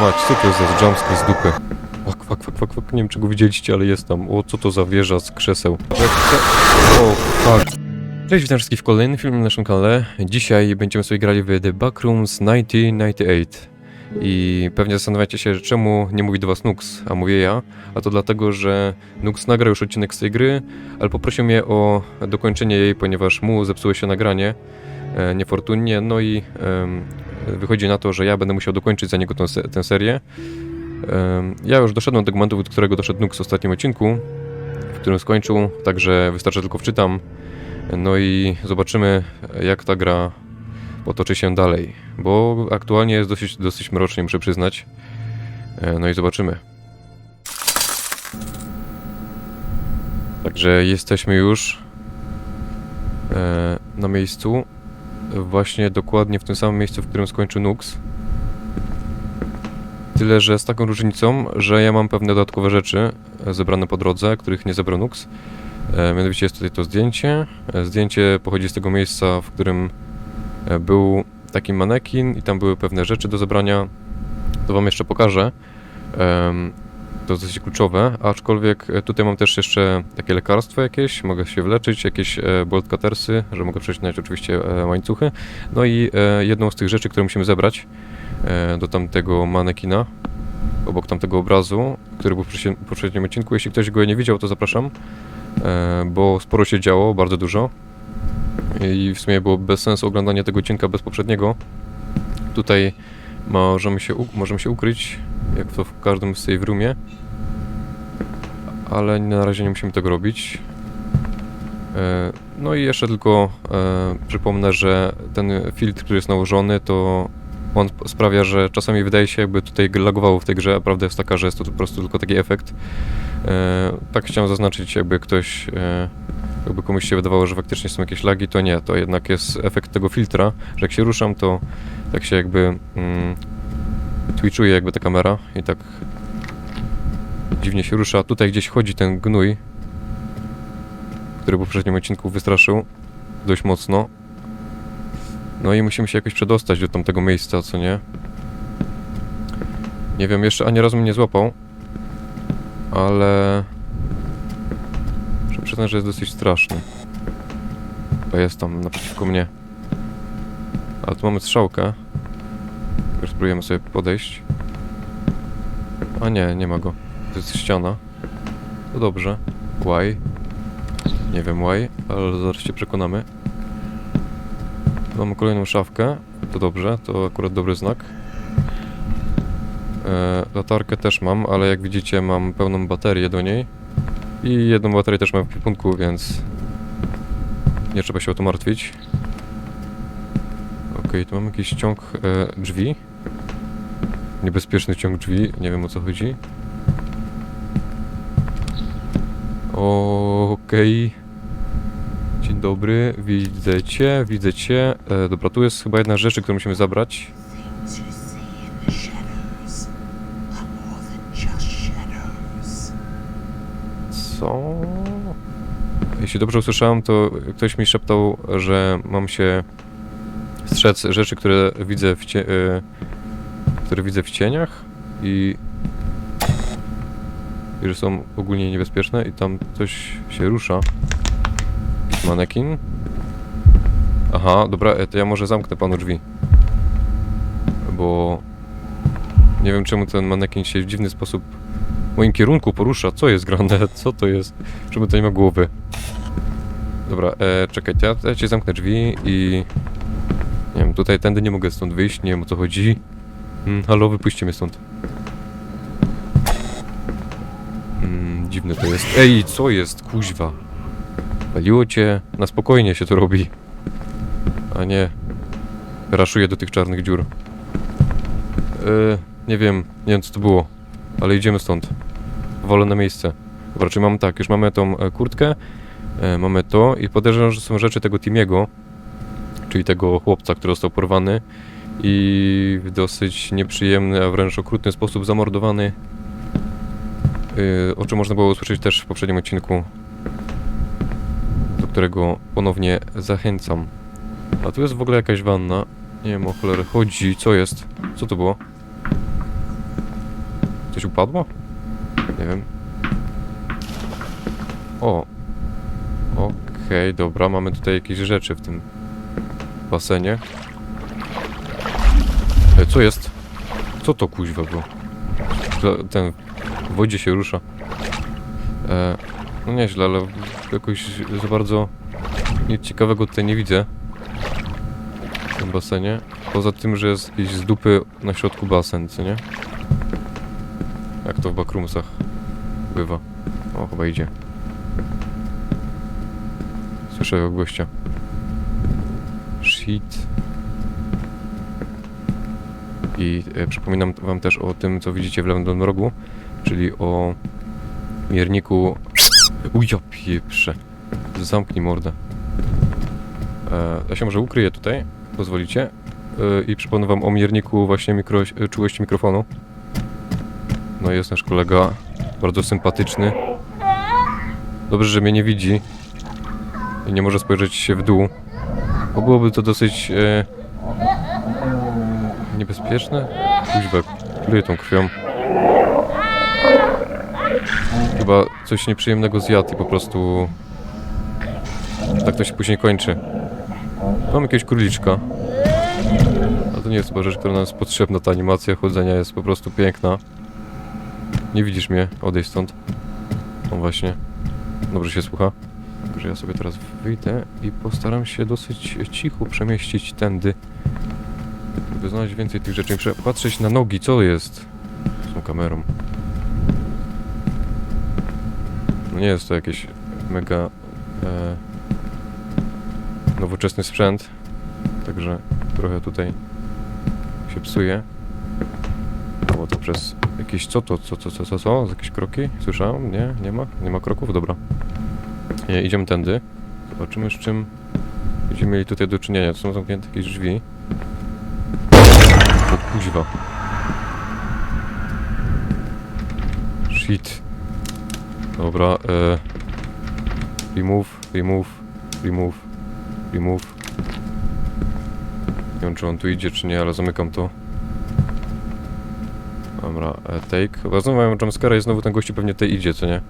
Mać, co to jest za z dupy? Fak, fak, fak, fak, fak, nie wiem czy go widzieliście, ale jest tam. O, co to za wieża z krzeseł? O, fuck. Cześć, witam wszystkich w kolejnym filmie na naszym kanale. Dzisiaj będziemy sobie grali w The Backrooms 1998. I pewnie zastanawiacie się, czemu nie mówi do was Nux, a mówię ja. A to dlatego, że Nux nagrał już odcinek z tej gry, ale poprosił mnie o dokończenie jej, ponieważ mu zepsuło się nagranie e, niefortunnie. No i wychodzi na to, że ja będę musiał dokończyć za niego tę, tę serię. Ja już doszedłem do momentu, do którego doszedł Nux w ostatnim odcinku, w którym skończył, także wystarczy tylko wczytam. No i zobaczymy, jak ta gra potoczy się dalej, bo aktualnie jest dosyć, dosyć mrocznie, muszę przyznać. E, No i zobaczymy. Także jesteśmy już e, na miejscu, właśnie dokładnie w tym samym miejscu, w którym skończył Nux. Tyle, że z taką różnicą, że ja mam pewne dodatkowe rzeczy e, zebrane po drodze, których nie zebrał Nux. E, mianowicie jest tutaj to zdjęcie. E, zdjęcie pochodzi z tego miejsca, w którym był taki manekin i tam były pewne rzeczy do zebrania. To wam jeszcze pokażę. To dosyć kluczowe, aczkolwiek e, tutaj mam też jeszcze takie lekarstwo jakieś, mogę się wleczyć, jakieś e, bolt cuttersy, że mogę przecinać oczywiście e, łańcuchy. No i jedną z tych rzeczy, które musimy zebrać do tamtego manekina, obok tamtego obrazu, który był w poprzednim- odcinku. Jeśli ktoś go nie widział, to zapraszam, bo sporo się działo, bardzo dużo. I w sumie było bez sensu oglądanie tego odcinka bez poprzedniego. Tutaj możemy się, możemy się ukryć, jak to w każdym save roomie. Ale na razie nie musimy tego robić. E, No i jeszcze tylko e, przypomnę, że ten filtr, który jest nałożony, to on sprawia, że czasami wydaje się jakby tutaj lagowało w tej grze, a prawda jest taka, że jest to po prostu tylko taki efekt. E, tak chciałem zaznaczyć, jakby ktoś, jakby komuś się wydawało, że faktycznie są jakieś lagi, to nie, to jednak jest efekt tego filtra, że jak się ruszam, to tak się jakby mm, twitchuje jakby ta kamera i tak dziwnie się rusza. Tutaj gdzieś chodzi ten gnój, który w poprzednim odcinku wystraszył dość mocno. No i musimy się jakoś przedostać do tamtego miejsca, co nie? Nie wiem, jeszcze ani razu mnie nie złapał, ale... Przyznać, że jest dosyć straszny. Bo jest tam naprzeciwko mnie. Ale tu mamy strzałkę. Już spróbujemy sobie podejść. A nie, nie ma go. To jest ściana. To dobrze. Why? Nie wiem why, ale zaraz się przekonamy. Mamy kolejną szafkę. To dobrze, to akurat dobry znak. E, latarkę też mam, ale jak widzicie mam pełną baterię do niej. I jedną baterię też mam w kwipunku, więc nie trzeba się o to martwić. Okej, tu mamy jakiś ciąg e, drzwi. Niebezpieczny ciąg drzwi, nie wiem o co chodzi. Okej. Dzień dobry, widzę cię, widzę cię. E, dobra, tu jest chyba jedna z rzeczy, którą musimy zabrać. Dobrze usłyszałem, to ktoś mi szeptał, że mam się strzec rzeczy, które widzę w, cie- e, które widzę w cieniach i, i że są ogólnie niebezpieczne i tam coś się rusza. Manekin. Aha, dobra, e, to ja może zamknę panu drzwi. Bo nie wiem czemu ten manekin się w dziwny sposób w moim kierunku porusza. Co jest grane? Co to jest? Czemu to nie ma głowy? Dobra, e, czekaj, to ja, ja ci zamknę drzwi i... Nie wiem, tutaj tędy nie mogę stąd wyjść, nie wiem o co chodzi. Mm, halo, wypuśćcie mnie stąd. Mm, dziwne to jest. Ej, co jest? Kuźwa. Paliło cię? Na spokojnie się to robi. A nie... Raszuję do tych czarnych dziur. E, nie wiem, nie wiem co to było. Ale idziemy stąd. Wolę na miejsce. Dobra, czyli mamy tak, już mamy tą e, kurtkę, mamy to i podejrzewam, że są rzeczy tego Timiego, czyli tego chłopca, który został porwany i w dosyć nieprzyjemny, a wręcz okrutny sposób zamordowany. Yy, o czym można było usłyszeć też w poprzednim odcinku, do którego ponownie zachęcam. A tu jest w ogóle jakaś wanna. Nie wiem o cholerę chodzi. Co jest? Co to było? Coś upadło? Nie wiem. O. Okej, dobra, mamy tutaj jakieś rzeczy w tym basenie. E, co jest? Co to kuźwa było? Ten w wodzie się rusza. E, no nieźle, ale jakoś za bardzo nic ciekawego tutaj nie widzę. W tym basenie. Poza tym, że jest jakiś z dupy na środku basen, co nie? Jak to w backroomsach bywa. O, chyba idzie. Słyszę gościa. Shit. I e, przypominam wam też o tym, co widzicie w lewym rogu, czyli o mierniku... Uj, ja pieprze. Zamknij mordę. E, ja się może ukryję tutaj, pozwolicie. E, I przypomnę wam o mierniku właśnie mikro, e, czułości mikrofonu. No jest nasz kolega, bardzo sympatyczny. Dobrze, że mnie nie widzi i nie może spojrzeć się w dół. Bo byłoby to dosyć e, niebezpieczne. Kuźwa, pluję tą krwią. Chyba coś nieprzyjemnego zjadł i po prostu tak to się później kończy. Mam jakiegoś króliczka. A to nie jest chyba rzecz, która nam jest potrzebna. Ta animacja chodzenia jest po prostu piękna. Nie widzisz mnie, odejdź stąd. No właśnie. Dobrze się słucha. Także ja sobie teraz wyjdę i postaram się dosyć cicho przemieścić tędy. Żeby znaleźć więcej tych rzeczy. Muszę patrzeć na nogi, co jest z tą kamerą. No nie jest to jakieś mega e, nowoczesny sprzęt. Także trochę tutaj się psuje. Albo to przez jakieś co to, co, co, co, co, co? Jakieś kroki? Słyszałem? Nie? Nie ma? Nie ma kroków? Dobra. E, idziemy tędy. Zobaczymy z czym będziemy mieli tutaj do czynienia. To są zamknięte jakieś drzwi. O kuźwa. Shit. Dobra, e... Remove, remove, remove, remove. Nie wiem czy on tu idzie czy nie, ale zamykam to. Dobra, e, take. Chyba znowu mają jumpscare'a i znowu ten gościu pewnie tej idzie, co nie?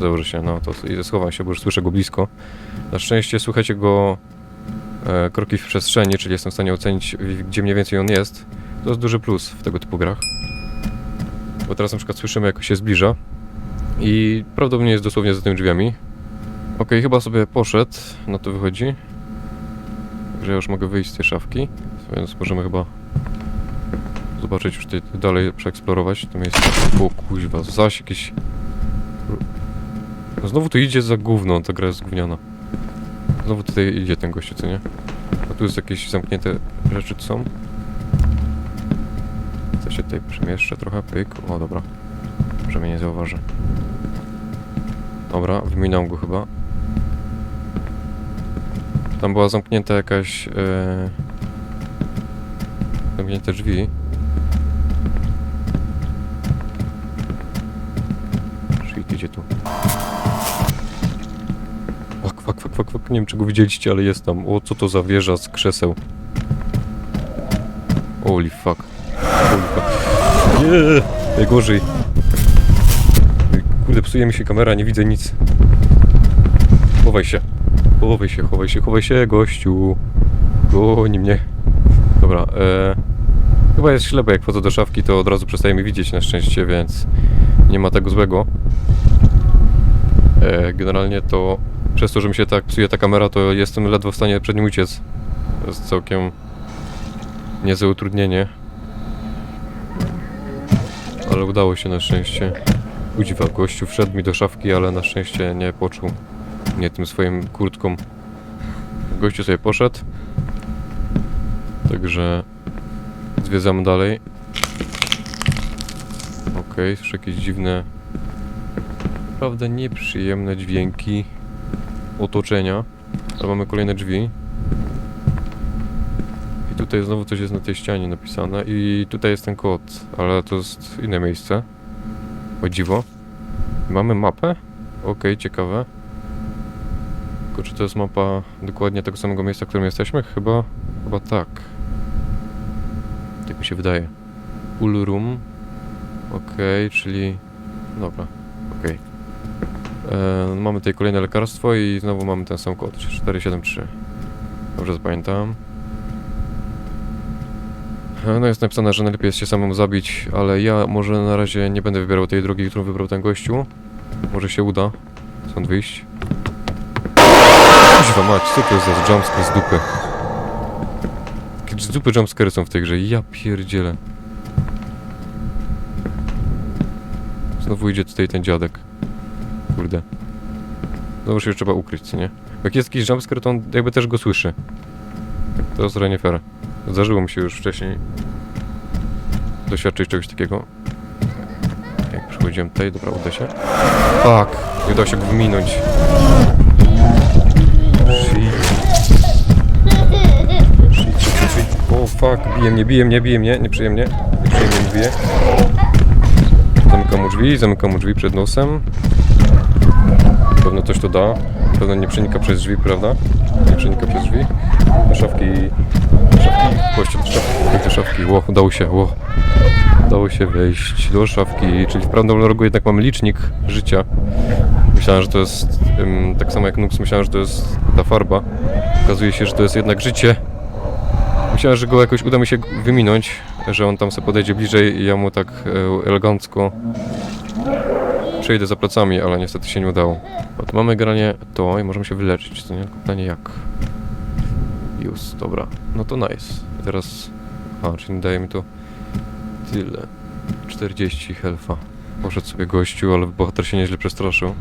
Założę się, no to schowam się, bo już słyszę go blisko. Na szczęście słuchajcie go e, kroki w przestrzeni, czyli jestem w stanie ocenić, gdzie mniej więcej on jest. To jest duży plus w tego typu grach. Bo teraz na przykład słyszymy, jak się zbliża. I prawdopodobnie jest dosłownie za tymi drzwiami. Okej, chyba sobie poszedł, na to wychodzi. Także ja już mogę wyjść z tej szafki, więc możemy chyba zobaczyć już tutaj dalej, przeeksplorować to miejsce. O kuźwa, zaś jakieś... No Znowu tu idzie za gówno, ta gra jest gówniana. Znowu tutaj idzie ten gościu, co nie? A tu jest jakieś zamknięte rzeczy, co? Co się tutaj przemieszczę trochę, pyk. O, dobra. Że mnie nie zauważy. Dobra, wyminął go chyba. Tam była zamknięta jakaś... E... Zamknięte drzwi. Shit, idzie tu. Fuck, fuck. Nie wiem, czy go widzieliście, ale jest tam. O, co to za wieża z krzeseł? Holy fuck. Holy fuck. Nie! Najgorzej. Kurde, psuje mi się kamera, nie widzę nic. Chowaj się. Chowaj się, chowaj się, chowaj się, gościu. Goni mnie. Dobra, e... Chyba jest bo jak wchodzę do szafki, to od razu przestaje mi widzieć na szczęście, więc nie ma tego złego. E, generalnie to przez to, że mi się tak psuje ta kamera, to jestem ledwo w stanie przed nim uciec. To jest całkiem niezłe utrudnienie. Ale udało się na szczęście. Udziwa, gościu wszedł mi do szafki, ale na szczęście nie poczuł mnie tym swoim kurtką. Gościu sobie poszedł. Także zwiedzamy dalej. Okej, słyszę jakieś dziwne, naprawdę nieprzyjemne dźwięki otoczenia. Ale mamy kolejne drzwi. I tutaj znowu coś jest na tej ścianie napisane. I tutaj jest ten kod, ale to jest inne miejsce. O dziwo. Mamy mapę? Okej, ciekawe. Tylko czy to jest mapa dokładnie tego samego miejsca, w którym jesteśmy? Chyba, chyba tak. Tak mi się wydaje. Ulrum. Okej, czyli... Dobra. E, Mamy tutaj kolejne lekarstwo i znowu mamy ten sam kod, 473. Dobrze zapamiętam. E, No jest napisane, że najlepiej jest się samemu zabić, ale ja może na razie nie będę wybierał tej drogi, którą wybrał ten gościu. Może się uda stąd wyjść. Kuźwa mać, co to jest za jumpscare z dupy? Z dupy jumpscary są w tej grze, ja pierdzielę. Znowu idzie tutaj ten dziadek. Kurde. Znowu się trzeba ukryć, nie? Jak jest jakiś jumpscare, to on jakby też go słyszy. To jest nie fair. Zdarzyło mi się już wcześniej doświadczyć czegoś takiego. Jak przychodziłem tutaj, dobra, uda się. Fuck, nie udało się go wyminąć. O fuck, bije mnie, bije mnie, bije mnie, nieprzyjemnie. Nieprzyjemnie mi bije. Zamykam mu drzwi, zamykam mu drzwi przed nosem. Pewno coś to da. Na pewno nie przenika przez drzwi, prawda? Nie przenika przez drzwi. Szafki... Szafki... Do szafki. Do szafki. Ło, udało się, ło. Udało się wejść do szafki, czyli w prawym rogu jednak mamy licznik życia. Myślałem, że to jest... ym, tak samo jak Nux, myślałem, że to jest ta farba. Okazuje się, że to jest jednak życie. Myślałem, że go jakoś uda mi się wyminąć, że on tam sobie podejdzie bliżej i ja mu tak e, elegancko przejdę za plecami, ale niestety się nie udało. Oto mamy granie to i możemy się wyleczyć, co nie? Tylko pytanie jak. Już, dobra. No to nice. I teraz... A, czyli daje mi to tyle. 40 helfa. Poszedł sobie gościu, ale bohater się nieźle przestraszył.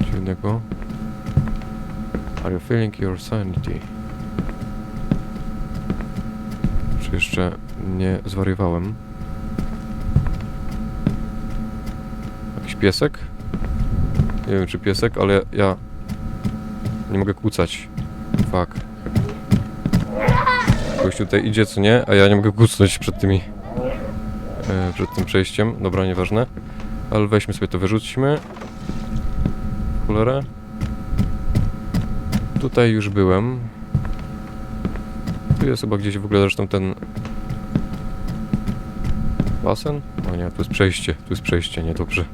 Dziwnego. Are you feeling your sanity? Czy jeszcze nie zwariowałem? Jakiś piesek? Nie wiem czy piesek, ale ja nie mogę kłócać. Fuck. Ktoś tutaj idzie, co nie? A ja nie mogę kucnąć przed tymi... E, przed tym przejściem. Dobra, nieważne. Ale weźmy sobie to, wyrzućmy. Cholerę. Tutaj już byłem. Tu jest chyba gdzieś w ogóle zresztą ten... Basen? O nie, tu jest przejście, tu jest przejście, niedobrze.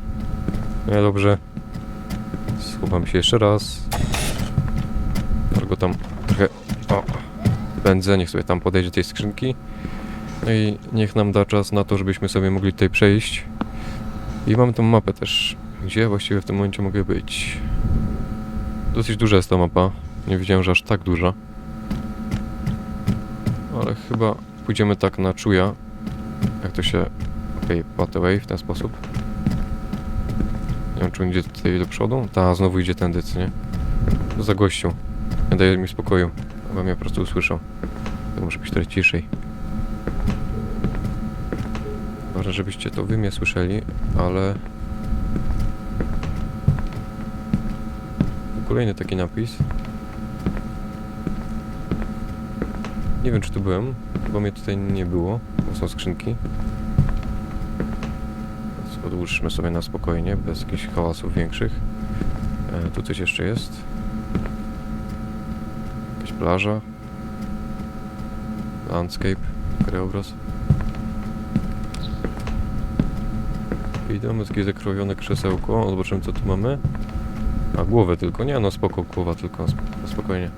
Niedobrze. Schowam się jeszcze raz. Tylko tam trochę... O! Pędzę, niech sobie tam podejdzie tej skrzynki. No i niech nam da czas na to, żebyśmy sobie mogli tutaj przejść. I mam tą mapę też. Gdzie właściwie w tym momencie mogę być? Dosyć duża jest ta mapa. Nie wiedziałem, że aż tak duża. Ale chyba pójdziemy tak na czuja. Jak to się... Okej, okay, pathway w ten sposób. Nie wiem, czy on idzie tutaj do przodu. Ta, znowu idzie tędy, co nie? Za gościu. Nie daje mi spokoju. Chyba mnie po prostu usłyszał. To muszę być trochę ciszej. Ważne, żebyście to wy mnie słyszeli, ale... Kolejny taki napis. Nie wiem, czy tu byłem, bo mnie tutaj nie było, bo są skrzynki. Odłóżmy sobie na spokojnie, bez jakichś hałasów większych. E, tu coś jeszcze jest. Jakaś plaża. Landscape, krajobraz. Idziemy takie zakrojone krzesełko, zobaczymy co tu mamy. A głowę tylko, nie no spoko, głowa tylko, sp- spokojnie.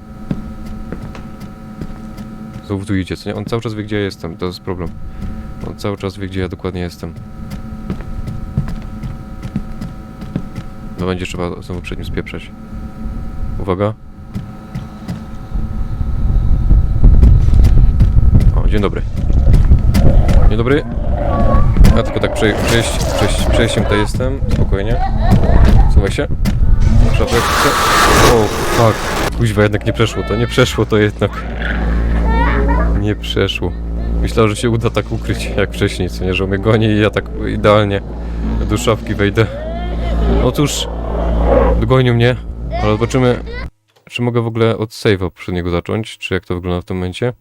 Znowu tu idzie, co nie? On cały czas wie gdzie jestem, to jest problem. On cały czas wie gdzie ja dokładnie jestem. No będzie trzeba znowu przed nim spieprzeć. Uwaga. O, dzień dobry. Dzień dobry. Ja tylko tak przej przejść, przejść, przejściem tutaj jestem, spokojnie. Słuchaj się. Szafeczkę. O, fuck. Kuźwa, jednak nie przeszło to, nie przeszło to jednak. Nie przeszło. Myślałem, że się uda tak ukryć jak wcześniej, co nie, że mnie goni i ja tak idealnie do szafki wejdę. Otóż, dogonił mnie, ale zobaczymy, czy mogę w ogóle od save'a poprzedniego zacząć, czy jak to wygląda w tym momencie.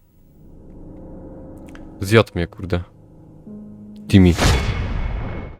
Zjadł mnie, kurde. Timmy.